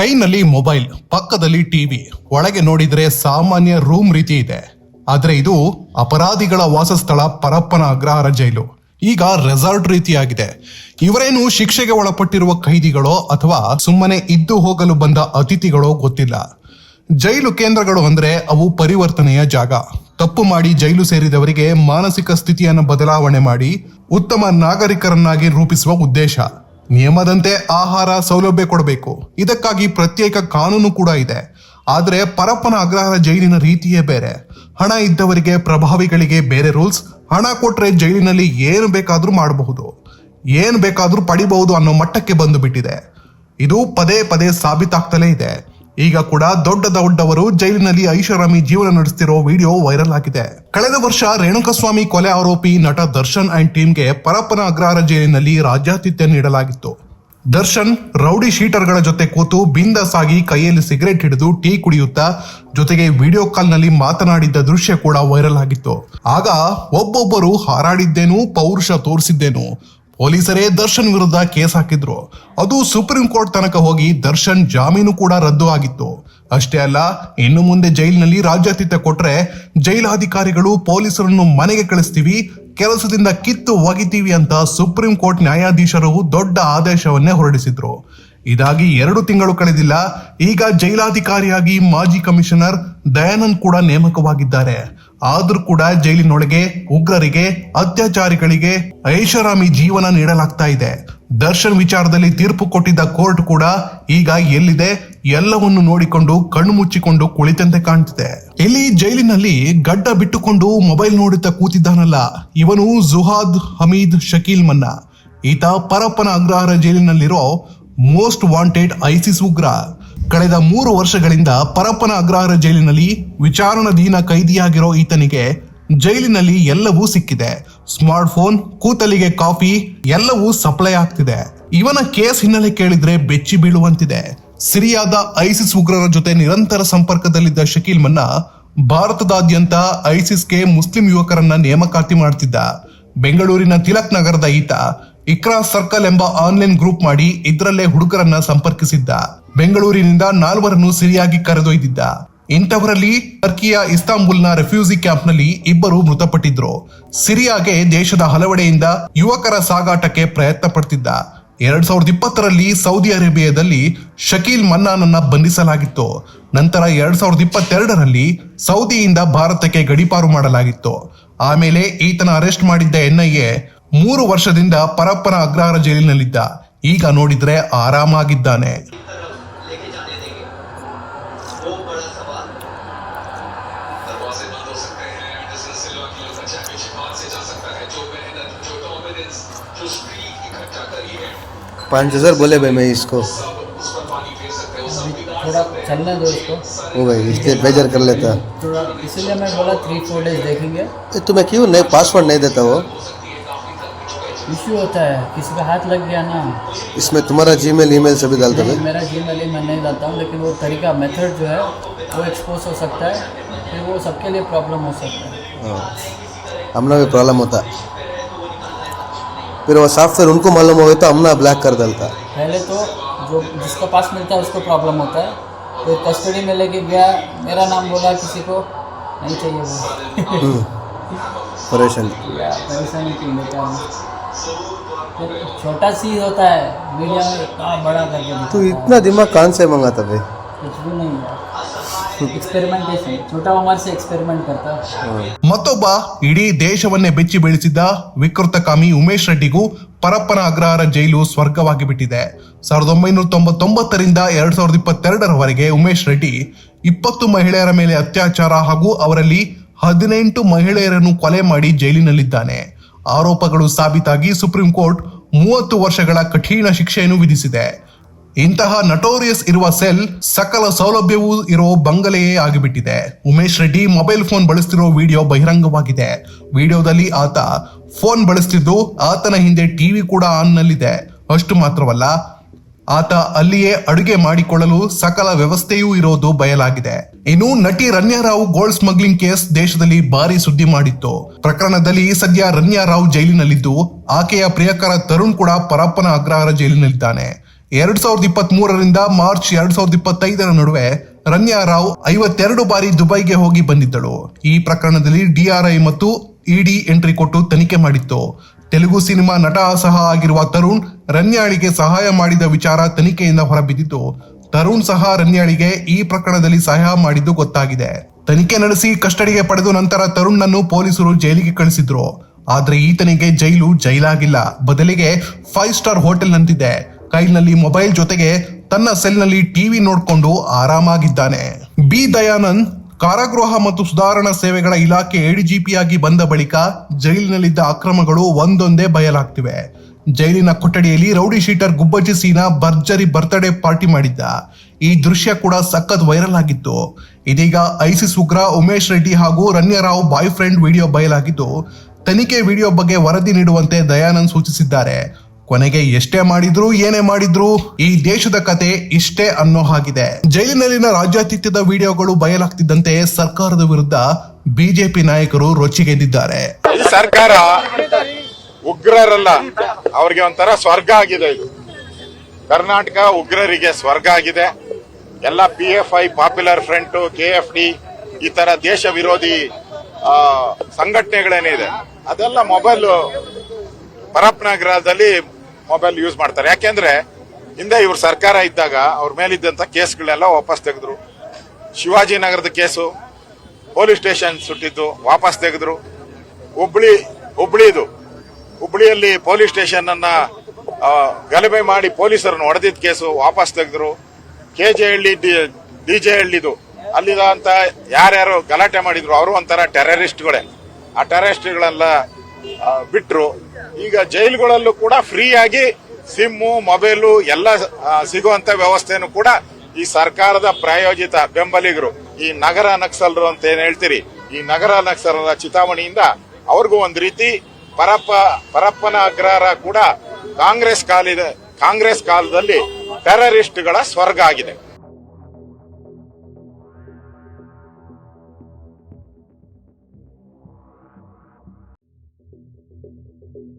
ಕೈನಲ್ಲಿ ಮೊಬೈಲ್, ಪಕ್ಕದಲ್ಲಿ ಟಿವಿ, ಒಳಗೆ ನೋಡಿದ್ರೆ ಸಾಮಾನ್ಯ ರೂಮ್ ರೀತಿ ಇದೆ. ಆದ್ರೆ ಇದು ಅಪರಾಧಿಗಳ ವಾಸಸ್ಥಳ ಪರಪ್ಪನ ಅಗ್ರಹಾರ ಜೈಲು. ಈಗ ರೆಸಾರ್ಟ್ ರೀತಿಯಾಗಿದೆ. ಇವರೇನು ಶಿಕ್ಷೆಗೆ ಒಳಪಟ್ಟಿರುವ ಕೈದಿಗಳೋ ಅಥವಾ ಸುಮ್ಮನೆ ಇದ್ದು ಹೋಗಲು ಬಂದ ಅತಿಥಿಗಳೋ ಗೊತ್ತಿಲ್ಲ. ಜೈಲು ಕೇಂದ್ರಗಳು ಅಂದ್ರೆ ಅವು ಪರಿವರ್ತನೆಯ ಜಾಗ. ತಪ್ಪು ಮಾಡಿ ಜೈಲು ಸೇರಿದವರಿಗೆ ಮಾನಸಿಕ ಸ್ಥಿತಿಯನ್ನು ಬದಲಾವಣೆ ಮಾಡಿ ಉತ್ತಮ ನಾಗರಿಕರನ್ನಾಗಿ ರೂಪಿಸುವ ಉದ್ದೇಶ. ನಿಯಮದಂತೆ ಆಹಾರ ಸೌಲಭ್ಯ ಕೊಡಬೇಕು. ಇದಕ್ಕಾಗಿ ಪ್ರತ್ಯೇಕ ಕಾನೂನು ಕೂಡ ಇದೆ. ಆದರೆ ಪರಪ್ಪನ ಅಗ್ರಹಾರ ಜೈಲಿನ ರೀತಿಯೇ ಬೇರೆ. ಹಣ ಇದ್ದವರಿಗೆ ಪ್ರಭಾವಿಗಳಿಗೆ ಬೇರೆ ರೂಲ್ಸ್, ಹಣ ಕೊಟ್ಟರೆ ಜೈಲಿನಲ್ಲಿ ಏನು ಬೇಕಾದರೂ ಮಾಡಬಹುದು. ಏನು ಬೇಕಾದರೂ ಪಡಿಬಹುದು ಅನ್ನೋ ಮಟ್ಟಕ್ಕೆ ಬಂದು ಬಿಟ್ಟಿದೆ. ಇದು ಪದೇ ಪದೇ ಸಾಬೀತಾಗ್ತಲೇ ಇದೆ. ಈಗ ಕೂಡ ದೊಡ್ಡ ದೊಡ್ಡವರು ಜೈಲಿನಲ್ಲಿ ಐಷಾರಾಮಿ ಜೀವನ ನಡೆಸ್ತಿರೋ ವಿಡಿಯೋ ವೈರಲ್ ಆಗಿದೆ. ಕಳೆದ ವರ್ಷ ರೇಣುಕಸ್ವಾಮಿ ಕೊಲೆ ಆರೋಪಿ ನಟ ದರ್ಶನ್ ಅಂಡ್ ಟೀಮ್ಗೆ ಪರಪ್ಪನ ಅಗ್ರಹಾರ ಜೈಲಿನಲ್ಲಿ ರಾಜ್ಯಾತಿಥ್ಯ ನೀಡಲಾಗಿತ್ತು. ದರ್ಶನ್ ರೌಡಿ ಶೀಟರ್ಗಳ ಜೊತೆ ಕೂತು ಬಿಂದಾಸ್ ಆಗಿ ಕೈಯಲ್ಲಿ ಸಿಗರೆಟ್ ಹಿಡಿದು ಟೀ ಕುಡಿಯುತ್ತಾ ಜೊತೆಗೆ ವಿಡಿಯೋ ಕಾಲ್ನಲ್ಲಿ ಮಾತನಾಡಿದ್ದ ದೃಶ್ಯ ಕೂಡ ವೈರಲ್ ಆಗಿತ್ತು. ಆಗ ಒಬ್ಬೊಬ್ಬರು ಹಾರಾಡಿದ್ದೇನು ಪೌರುಷ ತೋರಿಸಿದ್ದೇನು ಪೊಲೀಸರೇ ದರ್ಶನ್ ವಿರುದ್ಧ ಕೇಸ್ ಹಾಕಿದ್ರು. ಅದು ಸುಪ್ರೀಂ ಕೋರ್ಟ್ ತನಕ ಹೋಗಿ ದರ್ಶನ್ ಜಾಮೀನು ಕೂಡ ರದ್ದು ಆಗಿತ್ತು ಅಷ್ಟೇ ಅಲ್ಲ, ಇನ್ನು ಮುಂದೆ ಜೈಲಿನಲ್ಲಿ ರಾಜ್ಯಾತಿಥ್ಯ ಕೊಟ್ರೆ ಜೈಲಾಧಿಕಾರಿಗಳು ಪೊಲೀಸರನ್ನು ಮನೆಗೆ ಕಳಿಸ್ತೀವಿ, ಕೆಲಸದಿಂದ ಕಿತ್ತು ಒಗಿತೀವಿ ಅಂತ ಸುಪ್ರೀಂ ಕೋರ್ಟ್ ನ್ಯಾಯಾಧೀಶರು ದೊಡ್ಡ ಆದೇಶವನ್ನೇ ಹೊರಡಿಸಿದ್ರು. ಇದಾಗಿ ಎರಡು ತಿಂಗಳು ಕಳೆದಿಲ್ಲ, ಈಗ ಜೈಲಾಧಿಕಾರಿಯಾಗಿ ಮಾಜಿ ಕಮಿಷನರ್ ದಯಾನಂದ್ ಕೂಡ ನೇಮಕವಾಗಿದ್ದಾರೆ. ಆದ್ರೂ ಕೂಡ ಜೈಲಿನೊಳಗೆ ಉಗ್ರರಿಗೆ, ಅತ್ಯಾಚಾರಿಗಳಿಗೆ ಐಷಾರಾಮಿ ಜೀವನ ನೀಡಲಾಗ್ತಾ ಇದೆ. ದರ್ಶನ್ ವಿಚಾರದಲ್ಲಿ ತೀರ್ಪು ಕೊಟ್ಟಿದ್ದ ಕೋರ್ಟ್ ಕೂಡ ಈಗ ಎಲ್ಲಿದೆ ಎಲ್ಲವನ್ನು ನೋಡಿಕೊಂಡು ಕಣ್ಣು ಮುಚ್ಚಿಕೊಂಡು ಕುಳಿತಂತೆ ಕಾಣ್ತಿದೆ. ಇಲ್ಲಿ ಜೈಲಿನಲ್ಲಿ ಗಡ್ಡ ಬಿಟ್ಟುಕೊಂಡು ಮೊಬೈಲ್ ನೋಡುತ್ತಾ ಕೂತಿದ್ದಾನಲ್ಲ, ಇವನು ಜುಹಾದ್ ಹಮೀದ್ ಶಕೀಲ್ ಮನ್ನಾ. ಈತ ಪರಪ್ಪನ ಅಗ್ರಹಾರ ಜೈಲಿನಲ್ಲಿರೋ ಮೋಸ್ಟ್ ವಾಂಟೆಡ್ ಐಸಿಸ್ ಉಗ್ರ. ಕಳೆದ ಮೂರು ವರ್ಷಗಳಿಂದ ಪರಪ್ಪನ ಅಗ್ರಹಾರ ಜೈಲಿನಲ್ಲಿ ವಿಚಾರಣಾಧೀನ ಕೈದಿಯಾಗಿರೋ ಈತನಿಗೆ ಜೈಲಿನಲ್ಲಿ ಎಲ್ಲವೂ ಸಿಕ್ಕಿದೆ. ಸ್ಮಾರ್ಟ್ ಫೋನ್ ಕೂತಲಿಗೆ ಕಾಫಿ, ಎಲ್ಲವೂ ಸಪ್ಲೈ ಆಗ್ತಿದೆ. ಇವನ ಕೇಸ್ ಹಿನ್ನೆಲೆ ಕೇಳಿದ್ರೆ ಬೆಚ್ಚಿ ಬೀಳುವಂತಿದೆ. ಸಿರಿಯಾದ ಐಸಿಸ್ ಉಗ್ರರ ಜೊತೆ ನಿರಂತರ ಸಂಪರ್ಕದಲ್ಲಿದ್ದ ಶಕೀಲ್ ಮನ್ನಾ ಭಾರತದಾದ್ಯಂತ ಐಸಿಸ್ಗೆ ಮುಸ್ಲಿಂ ಯುವಕರನ್ನ ನೇಮಕಾತಿ ಮಾಡ್ತಿದ್ದ. ಬೆಂಗಳೂರಿನ ತಿಲಕ್ ನಗರದ ಈತ ಇಕ್ರಾ ಸರ್ಕಲ್ ಎಂಬ ಆನ್ಲೈನ್ ಗ್ರೂಪ್ ಮಾಡಿ ಇದರಲ್ಲೇ ಹುಡುಗರನ್ನ ಸಂಪರ್ಕಿಸಿದ್ದ. ಬೆಂಗಳೂರಿನಿಂದ ನಾಲ್ವರನ್ನು ಸಿರಿಯಾಗಿ ಕರೆದೊಯ್ದಿದ್ದ. ಇಂಥವರಲ್ಲಿ ಟರ್ಕಿಯ ಇಸ್ತಾಂಬುಲ್ನ ರೆಫ್ಯೂಸಿ ಕ್ಯಾಂಪ್ನಲ್ಲಿ ಇಬ್ಬರು ಮೃತಪಟ್ಟಿದ್ರು. ಸಿರಿಯಾಗೆ ದೇಶದ ಹಲವೆಡೆಯಿಂದ ಯುವಕರ ಸಾಗಾಟಕ್ಕೆ ಪ್ರಯತ್ನ ಪಡ್ತಿದ್ದ. ಎರಡ್ ಸಾವಿರದ ಇಪ್ಪತ್ತರಲ್ಲಿ ಸೌದಿ ಅರೇಬಿಯಾದಲ್ಲಿ ಶಕೀಲ್ ಮನ್ನಾನನ್ನ ಬಂಧಿಸಲಾಗಿತ್ತು. ನಂತರ ಎರಡ್ ಸಾವಿರದ ಇಪ್ಪತ್ತೆರಡರಲ್ಲಿ ಸೌದಿಯಿಂದ ಭಾರತಕ್ಕೆ ಗಡೀಪಾರು ಮಾಡಲಾಗಿತ್ತು. ಆಮೇಲೆ ಈತನ ಅರೆಸ್ಟ್ ಮಾಡಿದ್ದ ಎನ್ಐಎ ಮೂರು ವರ್ಷದಿಂದ ಪರಪ್ಪನ ಅಗ್ರಹಾರ ಜೈಲಿನಲ್ಲಿದ್ದ. ಈಗ ನೋಡಿದ್ರೆ ಆರಾಮಾಗಿದ್ದಾನೆ. बंद हो सकते हैं एंडरसन सिल्वा की लोकल चैंपियनशिप हाथ से जा सकता है जो मेहनत जो डोमिनेंस जो स्ट्रीक इकट्ठा करी है। पाँच हज़ार बोले भाई मैं इसको। हैं थोड़ा हैं। चलने दो इसको। वो भाई इसलिए बेजर कर लेता। थोड़ा इसीलिए मैं बोला थ्री फोर डेज़ देखेंगे। ए, तुम्हें क्यों नहीं पासवर्ड नहीं देता वो? इश्यू होता है किसी का हाथ लग गया ना। इसमें तुम्हारा जी मेल ई मेल सभी डालते भाई। मेरा जी मेल मैं नहीं डालता हूँ लेकिन वो तरीका मेथड जो है वो एक्सपोज हो सकता है। फिर वो सबके लिए प्रॉब्लम हो सकता है। हाँ। हमने भी प्रॉब्लम होता। फिर वो सॉफ्टवेयर उनको मालूम हो गया तो हमने ब्लैक कर डालता। पहले तो जो जिसके पास मिलता है उसको प्रॉब्लम होता है। तो कस्टडी में लेके गया मेरा नाम बोला किसी को नहीं चाहिए वो। हम्म, परेशानी। परेशानी है छोटा सी होता है मीडिया में इतना बड़ा करके तो इतना दिमाग कहाँ से मंगाता भाई? कुछ भी नहीं है एक्सपेरिमेंटेशन छोटा उम्र से एक्सपेरिमेंट करता है हाँ ಮತ್ತೊಬ್ಬ ಇಡೀ ದೇಶವನ್ನೇ ಬೆಚ್ಚಿ ಬೀಳಿಸಿದ್ದ ವಿಕೃತಕಾಮಿ ಉಮೇಶ್ ರೆಡ್ಡಿಗೂ ಪರಪ್ಪನ ಅಗ್ರಹಾರ ಜೈಲು ಸ್ವರ್ಗವಾಗಿ ಬಿಟ್ಟಿದೆ ಸಾವಿರದ ಒಂಬೈನೂರ ತೊಂಬತ್ತೊಂಬತ್ತರಿಂದ ಎರಡ್ ಸಾವಿರದ ಇಪ್ಪತ್ತೆರಡರವರೆಗೆ ಉಮೇಶ್ ರೆಡ್ಡಿ ಇಪ್ಪತ್ತು ಮಹಿಳೆಯರ ಮೇಲೆ ಅತ್ಯಾಚಾರ ಹಾಗೂ ಅವರಲ್ಲಿ ಹದಿನೆಂಟು ಮಹಿಳೆಯರನ್ನು ಕೊಲೆ ಮಾಡಿ ಜೈಲಿನಲ್ಲಿದ್ದಾನೆ ಆರೋಪಗಳು ಸಾಬೀತಾಗಿ ಸುಪ್ರೀಂ ಕೋರ್ಟ್ ಮೂವತ್ತು ವರ್ಷಗಳ ಕಠಿಣ ಶಿಕ್ಷೆಯನ್ನು ವಿಧಿಸಿದೆ ಇಂತಹ ನಟೋರಿಯಸ್ ಇರುವ ಸೆಲ್ ಸಕಲ ಸೌಲಭ್ಯವೂ ಇರೋ ಬಂಗಲೆಯೇ ಆಗಿಬಿಟ್ಟಿದೆ. ಉಮೇಶ್ ರೆಡ್ಡಿ ಮೊಬೈಲ್ ಫೋನ್ ಬಳಸ್ತಿರೋ ವಿಡಿಯೋ ಬಹಿರಂಗವಾಗಿದೆ. ವಿಡಿಯೋದಲ್ಲಿ ಆತ ಫೋನ್ ಬಳಸ್ತಿದ್ದು ಆತನ ಹಿಂದೆ ಟಿವಿ ಕೂಡ ಆನ್ನಲ್ಲಿದೆ ಅಷ್ಟು ಮಾತ್ರವಲ್ಲ, ಆತ ಅಲ್ಲಿಯೇ ಅಡುಗೆ ಮಾಡಿಕೊಳ್ಳಲು ಸಕಲ ವ್ಯವಸ್ಥೆಯೂ ಇರೋದು ಬಯಲಾಗಿದೆ. ಇನ್ನು ನಟಿ Ranya Rao gold smuggling case ದೇಶದಲ್ಲಿ ಭಾರಿ ಸುದ್ದಿ ಮಾಡಿತ್ತು. ಪ್ರಕರಣದಲ್ಲಿ ಸದ್ಯ ರನ್ಯಾ ರಾವ್ ಜೈಲಿನಲ್ಲಿದ್ದು, ಆಕೆಯ ಪ್ರಿಯಕರ ತರುಣ್ ಕೂಡ ಪರಪ್ಪನ ಅಗ್ರಹಾರ ಜೈಲಿನಲ್ಲಿದ್ದಾನೆ. ಎರಡ್ ಸಾವಿರದ ಇಪ್ಪತ್ತ್ ಮೂರರಿಂದ ಮಾರ್ಚ್ ಎರಡ್ ಸಾವಿರದ ಇಪ್ಪತ್ತೈದರ ನಡುವೆ ರನ್ಯಾ ರಾವ್ ಐವತ್ತೆರಡು ಬಾರಿ ದುಬೈಗೆ ಹೋಗಿ ಬಂದಿದ್ದಳು. ಈ ಪ್ರಕರಣದಲ್ಲಿ ಡಿಆರ್ಐ ಮತ್ತು ಇಡಿ ಎಂಟ್ರಿ ಕೊಟ್ಟು ತನಿಖೆ ಮಾಡಿತ್ತು. ತೆಲುಗು ಸಿನಿಮಾ ನಟ ಸಹ ಆಗಿರುವ ತರುಣ್ ರನ್ಯಾಳಿಗೆ ಸಹಾಯ ಮಾಡಿದ ವಿಚಾರ ತನಿಖೆಯಿಂದ ಹೊರಬಿದ್ದಿದ್ದು ತರುಣ್ ಸಹ ರನ್ಯಾಳಿಗೆ ಈ ಪ್ರಕರಣದಲ್ಲಿ ಸಹಾಯ ಮಾಡಿದ್ದು ಗೊತ್ತಾಗಿದೆ. ತನಿಖೆ ನಡೆಸಿ ಕಸ್ಟಡಿಗೆ ಪಡೆದು ನಂತರ ತರುಣ್ನನ್ನು ಪೊಲೀಸರು ಜೈಲಿಗೆ ಕಳಿಸಿದ್ರು. ಆದ್ರೆ ಈತನಿಗೆ ಜೈಲು ಜೈಲಾಗಿಲ್ಲ. ಬದಲಿಗೆ ಫೈವ್ ಸ್ಟಾರ್ ಹೋಟೆಲ್ನಂತಿದೆ. ಕೈನಲ್ಲಿ ಮೊಬೈಲ್ ಜೊತೆಗೆ ತನ್ನ ಸೆಲ್ನಲ್ಲಿ ಟಿವಿ ನೋಡ್ಕೊಂಡು ಆರಾಮಾಗಿದ್ದಾನೆ. ಬಿ. ದಯಾನಂದ್, ಕಾರಾಗೃಹ ಮತ್ತು ಸುಧಾರಣಾ ಸೇವೆಗಳ ಇಲಾಖೆ ಎಡಿಜಿಪಿಯಾಗಿ ಬಂದ ಬಳಿಕ ಜೈಲಿನಲ್ಲಿದ್ದ ಅಕ್ರಮಗಳು ಒಂದೊಂದೇ ಬಯಲಾಗ್ತಿವೆ. ಜೈಲಿನ ಕೊಠಡಿಯಲ್ಲಿ ರೌಡಿ ಶೀಟರ್ ಗುಬ್ಬಜ್ಜಿ ಸೀನಾ ಭರ್ಜರಿ ಬರ್ತ್ಡೇ ಪಾರ್ಟಿ ಮಾಡಿದ್ದ. ಈ ದೃಶ್ಯ ಕೂಡ ಸಖತ್ ವೈರಲ್ ಆಗಿತ್ತು. ಇದೀಗ ಐಸಿಸ್ ಉಗ್ರ ಉಮೇಶ್ ರೆಡ್ಡಿ ಹಾಗೂ ರಣ್ಯರಾವ್ ಬಾಯ್ ಫ್ರೆಂಡ್ ವಿಡಿಯೋ ಬಯಲಾಗಿದ್ದು, ತನಿಖೆ ವಿಡಿಯೋ ಬಗ್ಗೆ ವರದಿ ನೀಡುವಂತೆ ದಯಾನಂದ್ ಸೂಚಿಸಿದ್ದಾರೆ. ಕೊನೆಗೆ ಎಷ್ಟೇ ಮಾಡಿದ್ರು, ಏನೇ ಮಾಡಿದ್ರು ಈ ದೇಶದ ಕತೆ ಇಷ್ಟೇ ಅನ್ನೋ ಹಾಗಿದೆ. ಜೈಲಿನಲ್ಲಿನ ರಾಜ್ಯಾತಿಥ್ಯದ ವಿಡಿಯೋಗಳು ಬಯಲಾಗ್ತಿದ್ದಂತೆ ಸರ್ಕಾರದ ವಿರುದ್ಧ ಬಿಜೆಪಿ ನಾಯಕರು ರೊಚ್ಚಿಗೆದ್ದಿದ್ದಾರೆ. ಸರ್ಕಾರ ಉಗ್ರರಲ್ಲ, ಅವ್ರಿಗೆ ಒಂಥರ ಸ್ವರ್ಗ ಆಗಿದೆ ಇದು. ಕರ್ನಾಟಕ ಉಗ್ರರಿಗೆ ಸ್ವರ್ಗ ಆಗಿದೆ. ಎಲ್ಲ P F I popular front K F D ಈ ತರ ದೇಶ ವಿರೋಧಿ ಸಂಘಟನೆಗಳೇನಿದೆ, ಅದೆಲ್ಲ ಮೊಬೈಲ್ ಪರಪ್ಪನಗರದಲ್ಲಿ ಮೊಬೈಲ್ ಯೂಸ್ ಮಾಡ್ತಾರೆ. ಯಾಕೆಂದ್ರೆ ಹಿಂದೆ ಇವ್ರ ಸರ್ಕಾರ ಇದ್ದಾಗ ಅವ್ರ ಮೇಲಿದ್ದಂಥ ಕೇಸ್ಗಳೆಲ್ಲ ವಾಪಸ್ ತೆಗೆದ್ರು. ಶಿವಾಜಿನಗರದ ಕೇಸು ಪೊಲೀಸ್ ಸ್ಟೇಷನ್ ಸುಟ್ಟಿದ್ದು ವಾಪಸ್ ತೆಗೆದ್ರು. ಹುಬ್ಳಿ, ಹುಬ್ಳಿದು, ಹುಬ್ಳಿಯಲ್ಲಿ ಪೊಲೀಸ್ ಸ್ಟೇಷನ್ ಅನ್ನ ಗಲಭೆ ಮಾಡಿ ಪೊಲೀಸರನ್ನು ಹೊಡೆದಿದ್ದ ಕೇಸು ವಾಪಸ್ ತೆಗೆದ್ರು. K J Halli D J ಹಳ್ಳಿದು ಅಲ್ಲಿದಂತ ಯಾರ್ಯಾರು ಗಲಾಟೆ ಮಾಡಿದ್ರು, ಅವರು ಒಂಥರ ಟೆರರಿಸ್ಟ್ಗಳೇ ಆ ಟೆರರಿಸ್ಟ್ಗಳೆಲ್ಲ ಬಿಟ್ರು. ಈಗ ಜೈಲುಗಳಲ್ಲೂ ಕೂಡ ಫ್ರೀ ಆಗಿ ಸಿಮ್ಮು, ಮೊಬೈಲು ಎಲ್ಲ ಸಿಗುವಂತ ವ್ಯವಸ್ಥೆನೂ ಕೂಡ ಈ ಸರ್ಕಾರದ ಪ್ರಾಯೋಜಿತ ಬೆಂಬಲಿಗರು, ಈ ನಗರ ನಕ್ಸಲರು ಅಂತ ಏನ್ ಹೇಳ್ತೀರಿ? ಈ ನಗರ ನಕ್ಸಲರ ಚಿತಾವಣೆಯಿಂದ ಅವ್ರಿಗೂ ಒಂದು ರೀತಿ ಪರಪ್ಪ ಪರಪ್ಪನ ಅಗ್ರಹಾರ ಕೂಡ ಕಾಂಗ್ರೆಸ್ ಕಾಲಿದೆ, ಕಾಂಗ್ರೆಸ್ ಕಾಲದಲ್ಲಿ ಟೆರರಿಸ್ಟ್ಗಳ ಸ್ವರ್ಗ ಆಗಿದೆ.